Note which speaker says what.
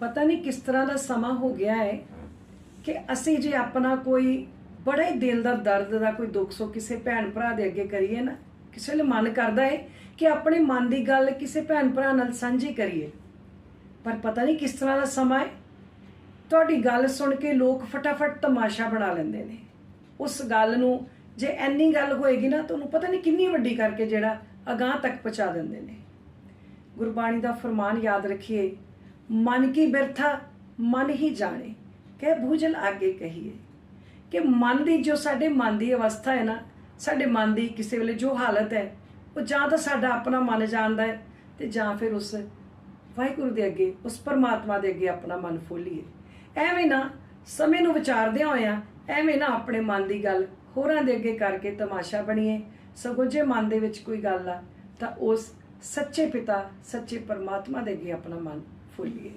Speaker 1: ਪਤਾ ਨਹੀਂ ਕਿਸ ਤਰ੍ਹਾਂ ਦਾ ਸਮਾਂ ਹੋ ਗਿਆ ਹੈ ਕਿ ਅਸੀਂ ਜੇ ਆਪਣਾ ਕੋਈ ਬੜਾ ਹੀ ਦਿਲ ਦਾ ਦਰਦ ਦਾ ਕੋਈ ਦੁੱਖ ਸੋ ਕਿਸੇ ਭੈਣ ਭਰਾ ਦੇ ਅੱਗੇ ਕਰੀਏ ਨਾ, ਕਿਸੇ ਵੇਲੇ ਮਨ ਕਰਦਾ ਹੈ ਕਿ ਆਪਣੇ ਮਨ ਦੀ ਗੱਲ ਕਿਸੇ ਭੈਣ ਭਰਾ ਨਾਲ ਸਾਂਝੀ ਕਰੀਏ। ਪਰ ਪਤਾ ਨਹੀਂ ਕਿਸ ਤਰ੍ਹਾਂ ਦਾ ਸਮਾਂ ਹੈ ਤੁਹਾਡੀ ਗੱਲ ਸੁਣ ਕੇ ਲੋਕ ਫਟਾਫਟ ਤਮਾਸ਼ਾ ਬਣਾ ਲੈਂਦੇ ਨੇ। ਉਸ ਗੱਲ ਨੂੰ ਜੇ ਐਨੀ ਗੱਲ ਹੋਏਗੀ ਨਾ ਤੁਹਾਨੂੰ ਪਤਾ ਨਹੀਂ ਕਿੰਨੀ ਵੱਡੀ ਕਰਕੇ ਜਿਹੜਾ ਅਗਾਹ ਤੱਕ ਪਹੁੰਚਾ ਦਿੰਦੇ ਨੇ। ਗੁਰਬਾਣੀ ਦਾ ਫਰਮਾਨ ਯਾਦ ਰੱਖੀਏ ਮਨ ਕੀ ਬਿਰਥਾ, ਮਨ ਹੀ ਜਾਣੇ। ਕਹਿ ਭੂਜਲ ਆਗੇ ਕਹੀਏ। ਕਿ ਮਨ ਦੀ ਜੋ ਸਾਡੇ ਮਨ ਦੀ ਅਵਸਥਾ ਹੈ ਨਾ, ਸਾਡੇ ਮਨ ਦੀ ਕਿਸੇ ਵੇਲੇ ਜੋ ਹਾਲਤ ਹੈ, ਉਹ ਜਾਂ ਤਾਂ ਸਾਡਾ ਆਪਣਾ ਮਨ ਜਾਣਦਾ ਹੈ ਤੇ ਜਾਂ ਫਿਰ ਉਸ ਵਾਹਿਗੁਰੂ ਦੇ ਅੱਗੇ, ਉਸ ਪਰਮਾਤਮਾ ਦੇ ਅੱਗੇ ਆਪਣਾ ਮਨ ਫੋਲੀਏ। ਐਵੇਂ ਨਾ ਸਮੇਂ ਨੂੰ ਵਿਚਾਰਦਿਆਂ ਹੋਇਆਂ, ਐਵੇਂ ਨਾ ਆਪਣੇ ਮਨ ਦੀ ਗੱਲ ਹੋਰਾਂ ਦੇ ਅੱਗੇ ਕਰਕੇ ਤਮਾਸ਼ਾ ਬਣੀਏ। ਸਗੋਂ ਜੇ ਮਨ ਦੇ ਵਿੱਚ ਕੋਈ ਗੱਲ ਆ, ਤਾਂ ਉਸ ਸੱਚੇ ਪਿਤਾ, ਸੱਚੇ ਪਰਮਾਤਮਾ ਦੇ ਅੱਗੇ ਆਪਣਾ ਮਨ 处理。